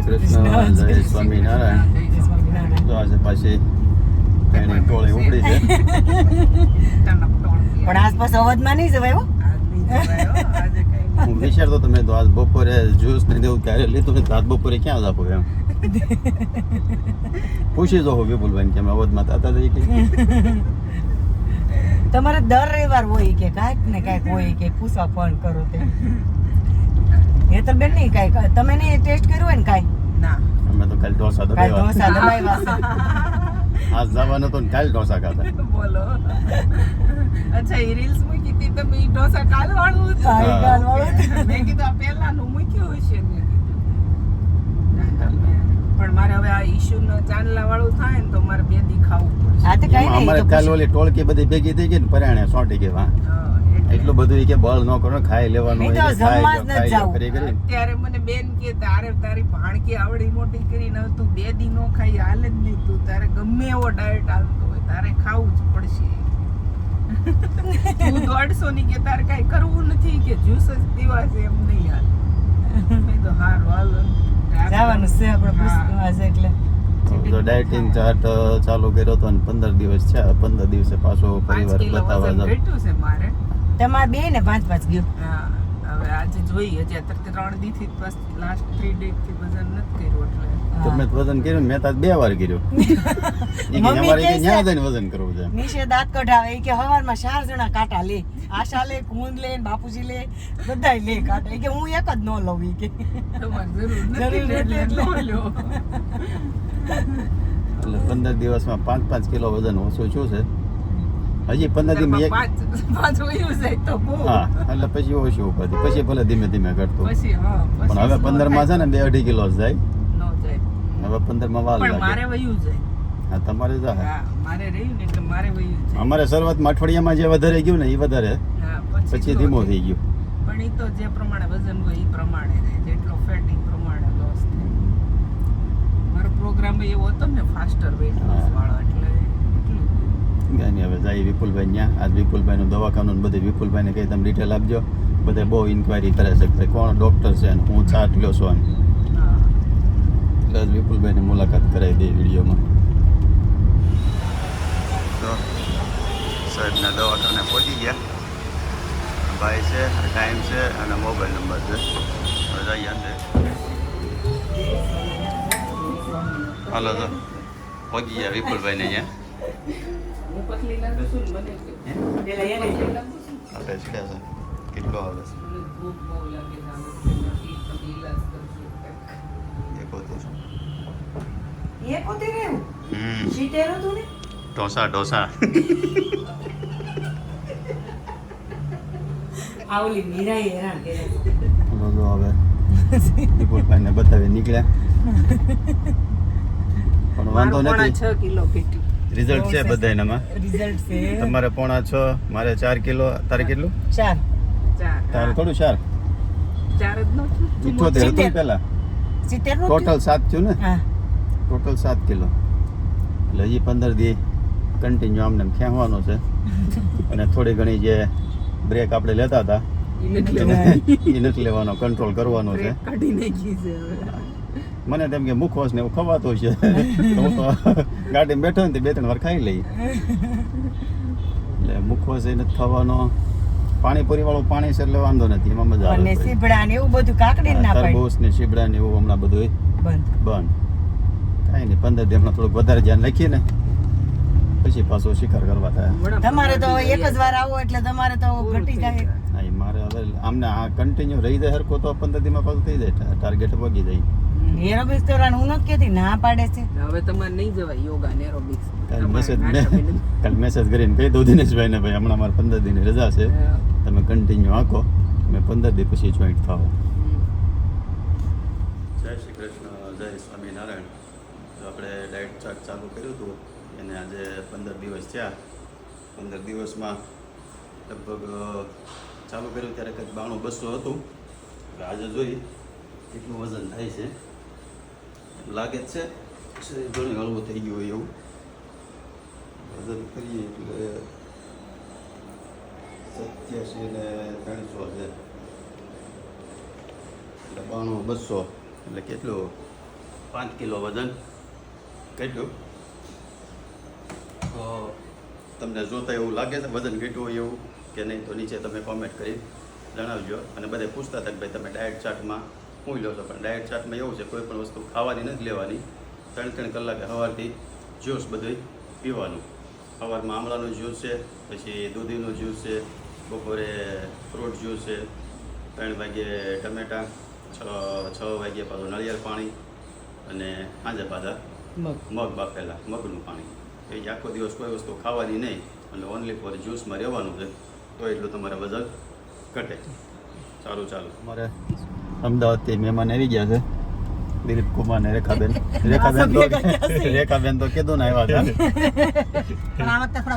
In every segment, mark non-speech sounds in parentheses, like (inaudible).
શ્રી કૃષ્ણ જય સ્વામિનારાયણ તો આજે પાછી એની ટોળી ઉપડી છે પણ આસપાસ અવાજમાં નહીં જવાયો હો હું વિચારતો તમે તો આજ બપોરે જ્યુસ ને દેવું ક્યારે લીધું ને તો આજ બપોરે ક્યાં આપો એમ પૂછી જો વિપુલભાઈ કે અમે અવધમાં હતા તો ઈ કે તમારે દર રવિવાર હોય કે કાંઈક ને કાંઈક હોય કે પૂછવા ફોન કરો તે હેતર બેન નહીં કાંઈ તમે નહીં ટેસ્ટ કર્યું હોય ને કાંઈ? અમે તો કાલ ઢોસા દબાવ્યા ઢોસા દબાવ્યા છે. (laughs) આજ જવાનો તો કાલ ઢોસા ખાતા (laughs) બોલો. અચ્છા એ રીલ્સ મૂકી હતી તમે ઢોસા કાલ વાળું? કાલ વાળું. મેં કીધું આ પહેલાનું મૂક્યું હશે ને. પણ મારે હવે આ ઇશ્યુ નો ચાંદલા વાળું થાય ને તો મારે બે દી ખાવું પડશે. આ તો કઈ નહીં અમારે કાલ ઓલી ટોળકી બધી ભેગી થઈ ગઈ ને પરાણે સોંટી ગઈ હા, એટલે. બધું કે બળ ન કરો ખાઈ લેવાનું હોય ખાઈ જમવા જ લો, ખાઈ કરી કરી. ત્યારે મને બેન કે તારે તારી ભાણકી આવડી મોટી કરીને તું બે દી નો ખાઈ હાલે જ નહીં તું. તારે ગમે એવો ડાયટ આવતો હોય તારે ખાવું જ પડશે. તું દોઢસો ની કે તારે કઈ કરવું નથી કે જ્યુસ જ પીવાશે એમ નહીં હાલ. મેં તો હારું હાલ. જવાનું છે આપણે પૂછવા છે એટલે. તો ડાયટિંગ ચાર્ટ ચાલુ કર્યો હતો અને પંદર દિવસ છે પંદર દિવસે પાછો પરિવાર બતાવવા વજન છે મારે. તમારે બે ને પાંચ પાંચ ગયું. હવે આજે જોઈએ હજી અત્યારે ત્રણ દી થી બસ લાસ્ટ થ્રી ડે થી વજન નથી કર્યું એટલે. તમે તો વજન કર્યું મેં તો બે વાર કર્યું. (laughs) ઈ કે મમ્મી અમારે કે ન્યા જઈને વજન કરવું છે. નીચે દાંત કઢાવે એ કે હવારમાં ચાર જણા કાંટા લે. આશા લે કુંદ લે બાપુજી લે બધાય લે કાંટા. એ કે હું એક જ ન લઉં ઈ કે. જરૂર નથી. એટલે પંદર દિવસમાં પાંચ પાંચ કિલો વજન ઓછું શું છે? હજી પંદર દિવસ એક (laughs) હા એટલે પછી ઓછું ઉપાધિ પછી ભલે ધીમે ધીમે ઘટતું પછી હા પણ હવે પંદરમાં છે ને બે અઢી કિલો જાય. હવે પંદરમાં પણ મારે વયું જાય હા તમારે જાય હા. મારે રહ્યું ને એટલે મારે વયું જાય અમારે શરૂઆતમાં અઠવાડિયામાં જે વધારે ગયું ને એ વધારે. હા પછી ધીમો થઈ ગયું. પણ એ તો જે પ્રમાણે વજન હોય એ પ્રમાણે રહે. જેટલો ફેટ એ પ્રમાણે લોસ થાય. મારો પ્રોગ્રામ એવો હતો ને ફાસ્ટર વેટ લોસ વાળો એટલું કાંઈ નહીં હવે જાય વિપુલભાઈ ત્યાં આજ વિપુલભાઈનું દવાખાનું બધું વિપુલભાઈને કહી, તમે ડિટેલ આપજો. બધે બહુ ઇન્કવાયરી કરે છે. કે કોણ ડૉક્ટર છે ને હું ચાટ લ્યો છો એમ. એટલે આજ વિપુલભાઈની મુલાકાત કરાવી દે વિડીયોમાં. તો સાહેબના દવાખાને પહોંચી ગયા. ભાઈ છે, ટાઈમ છે અને મોબાઈલ નંબર છે. હવે જઈએ અંદર. હાલો તો, પહોંચી ગયા વિપુલભાઈને અહીંયા પછી પછી ઈલાજ કરશું કંઈક. એક હોતું એ પોતે રહ્યું હમ સીટેરું તું ને ઢોસા ઢોસા આવલી મીરાઈ હેરાન કરે જો હવે વિપુલભાઈને બતાવી નીકળ્યા પણ વાંધો મારું નથી છ કિલો ઘટ્યું રિઝલ્ટ છે બધાયનામાં. રિઝલ્ટ છે. તમારે પોણા છ મારે ચાર કિલો. તારે કેટલું? ચાર. તારે થોડું ચાર? ચાર જ ઇઠોતેર હતું પેલા સિત્તેર ટોટલ સાત થયું ને? ટોટલ સાત કિલો. એટલે હજી પંદર દી કન્ટિન્યુ આમને આમ ખેંચવાનો છે. (laughs) અને થોડી ઘણી જે બ્રેક આપણે લેતા હતા. એ નથી લેવાનો. કંટ્રોલ કરવાનો છે. બ્રેક કાઢી નાખી છે હવે. મને તેમ કે મુખવાસ ને એવું ખવાતું છે (laughs) હું તો ગાડીમાં બેઠો ને તે બે ત્રણ વાર ખાઈ લઈ એટલે મુખવાસ એ નથી થવાનો પાણીપુરી વાળું પાણી છે એટલે વાંધો નથી એમાં મજા અને આવે સીભડા ને એવું બધું કાકડી ના પડે. તરબૂચ ને શીબડા ને એવું હમણાં બધું બંધ. બંધ. કાઈ નહીં પંદર દિવસમાં થોડુંક વધારે ધ્યાન રાખીએ ને પછી પાછો શિકાર કરવા થાય. તમારે તો એક જ વાર આવો એટલે તમારે તો ઘટી જાય. આમને આ કન્ટિન્યુ રહી જાય હરકો તો પંદર દીમાં પાછું થઈ જાય. ટાર્ગેટ વગી જાય. એરોબિક્સ કરવાનું હું નથી કહેતી ના પાડે છે. હવે તમારે નહીં જવાય યોગા ને એરોબિક્સ કાલ મેસેજ કાલ મેસેજ કરીને કહી દઉં દિનેશભાઈ ને ભાઈ હમણાં મારે પંદર દિનની રજા છે. તમે કન્ટિન્યુ આંકો. મેં પંદર દી પછી જોઈન્ટ થાવ જય શ્રી કૃષ્ણ જય સ્વામિનારાયણ. તો આપણે ડાયટ ચાર્ટ ચાલુ કર્યું હતું એને આજે પંદર દિવસ થયા. પંદર દિવસમાં લગભગ ચાલુ કર્યું ત્યારે કંઈક બાણું બસો હતું. એટલે આજે જોઈ એટલું વજન થાય છે. લાગે જ છે. ઘણું હળવું થઈ ગયું હોય એવું. વજન કરીએ એટલે સત્યાસી ને ત્રણસો છે. એટલે બાણું બસો. એટલે કેટલું? પાંચ કિલો વજન. કેટલું? તો તમને જોતા એવું લાગે છે? વજન ઘટ્યું હોય એવું? કે નહીં તો નીચે તમે કોમેન્ટ કરી જણાવજો અને બધે પૂછતા હતા કે ભાઈ તમે ડાયટ ચાર્ટમાં શું લો છો? પણ ડાયટ ચાર્ટમાં એવું છે કોઈ પણ વસ્તુ ખાવાની નથી લેવાની. ત્રણ ત્રણ કલાકે સવારથી જ્યુસ બધું પીવાનું. સવારમાં આમળાનું જ્યુસ છે પછી દૂધીનું જ્યુસ છે બપોરે ફ્રૂટ જ્યુસ છે ત્રણ વાગ્યે ટમેટાં છ છ વાગ્યે પાછું નાળિયેર પાણી અને સાંજે પાછા મગ. મગ બાફેલા મગનું પાણી. એ આખો દિવસ કોઈ વસ્તુ ખાવાની નહીં અને ઓનલી ફોર જ્યુસમાં રહેવાનું છે. તો એટલું તમારે વજન ઘટે. સારું ચાલો. અમારે અમદાવાદથી મહેમાન આવી ગયા છે. દિલીપ કુમાર ને રેખાબેન. (laughs) રેખાબેન તો રેખાબેન તો કીધું ને આવ્યા હતા.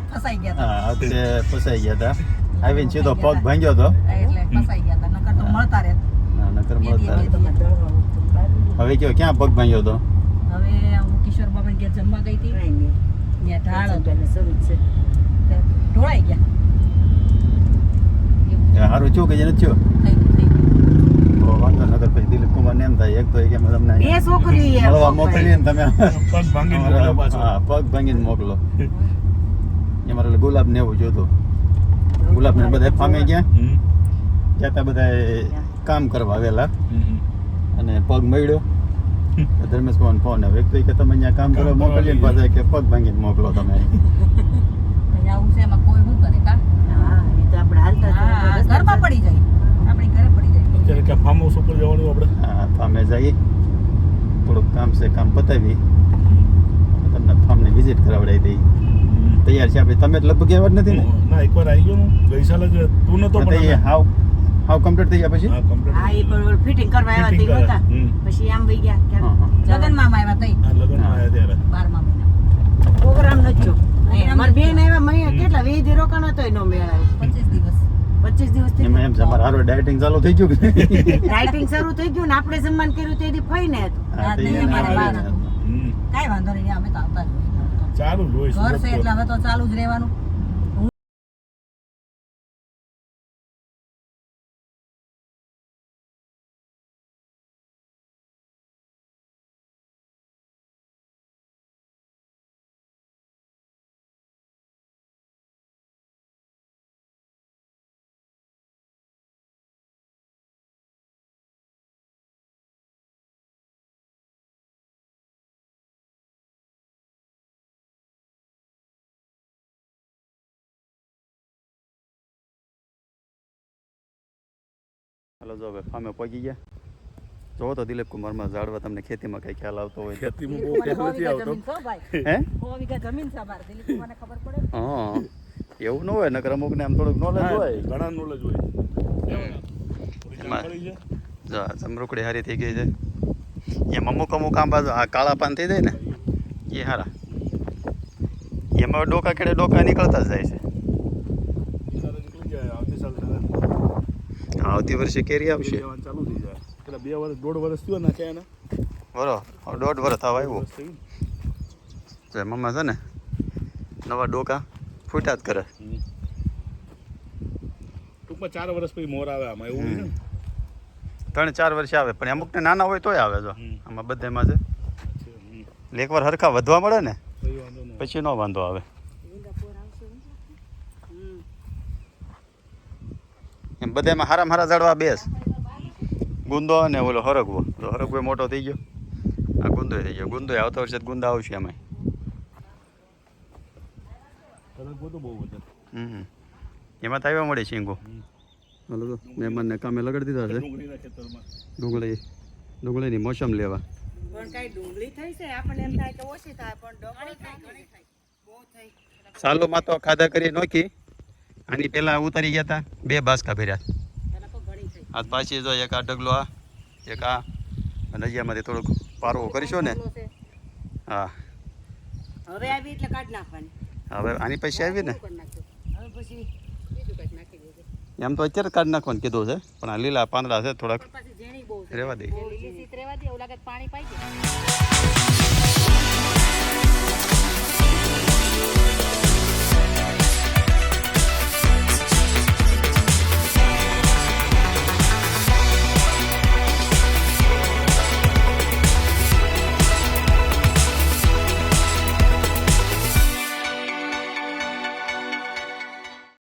(laughs) ફસાઈ ગયા હા આ ફસાઈ ગયા હતા. આવીને સીધો પગ ભાંગ્યો હતો. ફસાઈ ગયા હતા. નકર તો મળતા રહે. નકર મળતા હવે કયો ક્યાં પગ ભાંગ્યો હતો? હવે હું કિશોર બાબા ઘેર જમવા ગઈ હતી. ત્યાં ઢાળ હતો. તે ઢોળાઈ ગયા. એ હારું છું કે જે નથી થયું. તો વાંધો નગર પછી દિલીપ કુમાર ને એમ થાય એક તો એક એમ તમને બે છોકરી મળવા મોકલીએ ને તમે. પગ ભાંગીને મોકલ્યો પાછો. હા પગ ભાંગીને મોકલો. એમાં એટલે ગુલાબ ને એવું જોતું ગુલાબ ને બધા ફામે ગયા. હમ. ગયા તા બધા કામ કરવા આવેલા. અને પગ મળ્યો. ધર્મેશ પવન ફોન હવે એક તો કે તમે અહીંયા કામ કરવા મોકલીએ ને પાછા કે પગ ભાંગીને મોકલો તમે. આવું છે એમાં કોઈ શું કરે કા? ઘરમાં પડી જાય. આપણે ઘરે પડી જાય. અત્યારે કે ફાર્મ હાઉસ ઉપર જવાનું આપણે? હા ફામે જઈએ. થોડુંક કામ છે કામ પતાવી તમને ફાર્મને વિઝિટ કરાવડાવી દઈ તૈયાર છે આપણે. તમે તો લગભગ એવા જ નથી ને? ના એકવાર આવી ગયો હું ગઈ સાલે જ તું નતો એ હાવ હાવ કમ્પ્લીટ થઈ ગયા પછી? હા કમ્પ્લીટ હા એ બરોબર ફિટિંગ કરવા આવ્યા તે હતા પછી આમ વહી ગયા કે લગન લગ્નમાં આવ્યા તઈ. લગનમાં આવ્યા ત્યારે. બારમા મહિના. પ્રોગ્રામ નચ્યો મારી. બેન આવ્યા મહિના કેટલા? વીસ દી રોકાણો તોય નો મેળ. આવ્યો પચીસ દિવસ પચીસ દિવસથી એમ તમારે હારો ડાયટિંગ ચાલુ થઈ ગયું ડાયટિંગ શરૂ થઈ ગયું ને આપણે સન્માન કર્યું તે દી ફઈ ને હતું. કાંઈ વાંધો નહીં અમે તો આવતા જ ચાલુ જ હોય ઘર છે એટલે હવે તો ચાલુ જ રહેવાનું. હાલો જો હવે ફામે પહોંચી ગયા. જોવો તો દિલીપ કુમારમાં ઝાડવા તમને ખેતીમાં કઈ ખ્યાલ આવતો હોય. ખેતીમાં બહુ ખ્યાલ નથી આવતો. હો? વીઘા જમીન છે અમારે. દિલીપ કુમારને ખબર પડે? હા. એવું ન હોય નકર અમુક ને આમ થોડુંક નોલેજ હોય. ઘણા નોલેજ હોય. જો જમરૂકડી હારી થઈ ગઈ છે. એમ અમુક અમુક આંબા આ કાળા પાન થઈ જાય ને એ હારા. એમાં ડોકા કેડે ડોકા નીકળતા જ જાય છે સારા નીકળી જાય આવતી સાલ સારા આવતી વર્ષે કેરી આવશે ચાલુ થઈ જાય. પેલા બે વર્ષ દોઢ વર્ષ થયો નાખ્યા એના. બરો દોઢ વર્ષ થવા આવ્યો. તો મમ્મા છે ને નવા ડોકા ફૂટ્યા જ કરે. ટૂંકમાં ચાર વર્ષ પછી મોર આવે આમાં એવું ત્રણ ચાર વર્ષે આવે પણ અમુક ને નાના હોય તોય આવે જો. આમાં બધેમાં છે. એટલે એકવાર હરખા વધવા મળે ન પછી નો વાંધો આવે. એમ બધામાં હારા હારા ઝાડવા બેસ. ગુંદો અને ઓલો હરગવો. તો હરગવો મોટો થઈ ગયો. આ ગુંદો થઈ ગયો. ગુંદો આવતા વર્ષે ગુંદા આવશે અમે એમાં તો આવ્યા મળે શીંગો. હાલો તો મહેમાનને કામે લગાડી દીધા છે. ડુંગળીના ખેતરમાં. ડુંગળી ડુંગળીની મોસમ લેવા. સાલો કઈ ડુંગળી થઈ છે? આપણને એમ થાય કે ઓછી થાય પણ ડબલ થાય. ઘણી થાય. બહુ થઈ સાલોમાં તો ખાધા કરી નોખી. આની પહેલાં ઉતારી ગયા હતા બે બાસકા ભર્યા. આ પાછી જો એક આ ડગલો આ એક આ નજીયામાંથી થોડુંક પારવો કરીશું ને. હા. હવે આવી એટલે કાઢ નાખવાની. હવે આની પછી આવી ને? એમ તો અત્યારે કાઢ નાખવાનું કીધું છે પણ આ લીલા પાંદડા છે થોડાક રહેવા દે. રેવા દે એવું લાગે પાણી પાઈ